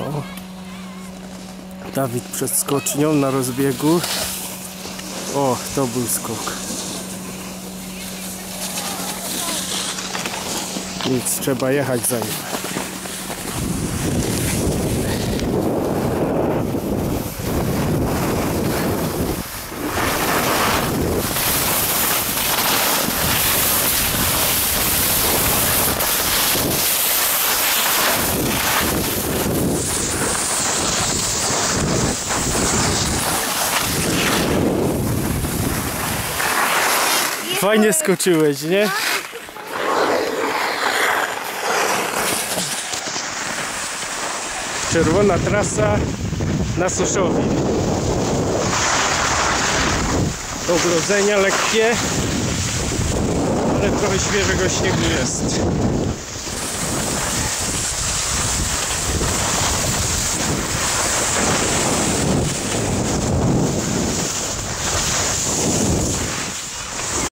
O. Dawid przed skocznią na rozbiegu. O, to był skok. Nic, trzeba jechać za nim. Fajnie skoczyłeś, nie? Czerwona trasa na Soszowie. Ogrodzenia lekkie, ale trochę świeżego śniegu jest.